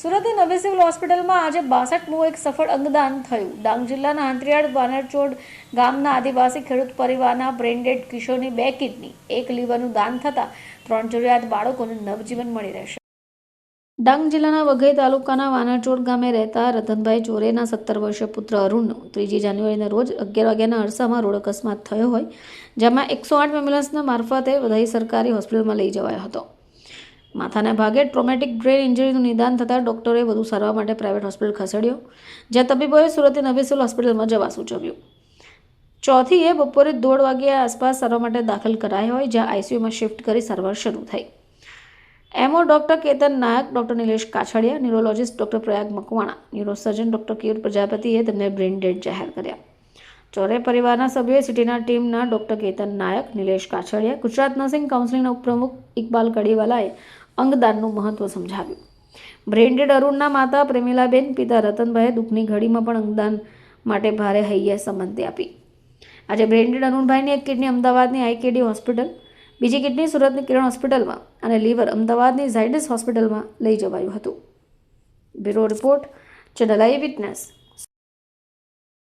સુરતની નવી સિવિલ હોસ્પિટલમાં આજે બાસઠમું એક સફળ અંગદાન થયું. ડાંગ જિલ્લાના આંતરિયાળ બાનરચોડ ગામના આદિવાસી ખેડૂત પરિવારના બ્રેન્ડેડ કિશોરની બે કિડની, એક લીવરનું દાન થતાં ત્રણ જરૂરિયાત બાળકોને નવજીવન મળી રહેશે. ડાંગ જિલ્લાના વઘઈ તાલુકાના વાનાચોડ ગામે રહેતા રતનભાઈ ચોરેના સત્તર વર્ષીય પુત્ર અરુણનો ત્રીજી જાન્યુઆરીના રોજ અગિયાર વાગ્યાના અરસામાં રોડ અકસ્માત થયો હોય, જેમાં એકસો આઠ એમ્બ્યુલન્સના મારફતે વઘઈ સરકારી હોસ્પિટલમાં લઈ જવાયો હતો. માથાના ભાગે ટ્રોમેટિક બ્રેન ઇન્જરીનું નિદાન થતાં ડોક્ટરે વધુ સારવાર માટે પ્રાઇવેટ હોસ્પિટલ ખસેડ્યો, જ્યાં તબીબોએ સુરતની નવી સિવિલ હોસ્પિટલમાં જવા સૂચવ્યું. ચોથીએ બપોરે દોઢ વાગ્યા આસપાસ સારવાર માટે દાખલ કરાયા હોય, જ્યાં આઈસીયુમાં શિફ્ટ કરી સારવાર શરૂ થઈ. MO doctor Ketan Nayak, doctor Nilesh Kachhadiya, neurologist doctor Prayag Makwana, neurosurgeon doctor Keyur પ્રજાપતિએ તેમને બ્રેન ડેડ જાહેર કર્યા. ચોરે પરિવારના સભ્યોએ સિટીના ટીમના ડોક્ટર કેતન નાયક, નિલેશ કાછડિયા, ગુજરાત નર્સિંગ કાઉન્સિલના ઉપપ્રમુખ ઇકબાલ કડીવાલાએ અંગદાનનું મહત્વ સમજાવ્યું. બ્રેન્ડેડ અરુણના માતા પ્રેમિલાબેન પિતા રતનભાઈએ દુઃખની ઘડીમાં પણ અંગદાન માટે ભારે હૈયે સંમતિ આપી. આજે બ્રેન્ડેડ અરુણભાઈની એક કિડની અમદાવાદની આઈકેડી હોસ્પિટલ, બીજી કિડની સુરતની કિરણ હોસ્પિટલમાં અને લીવર અમદાવાદની ઝાયડસ હોસ્પિટલમાં લઈ જવાયું હતું. Bureau report, channel eye witness.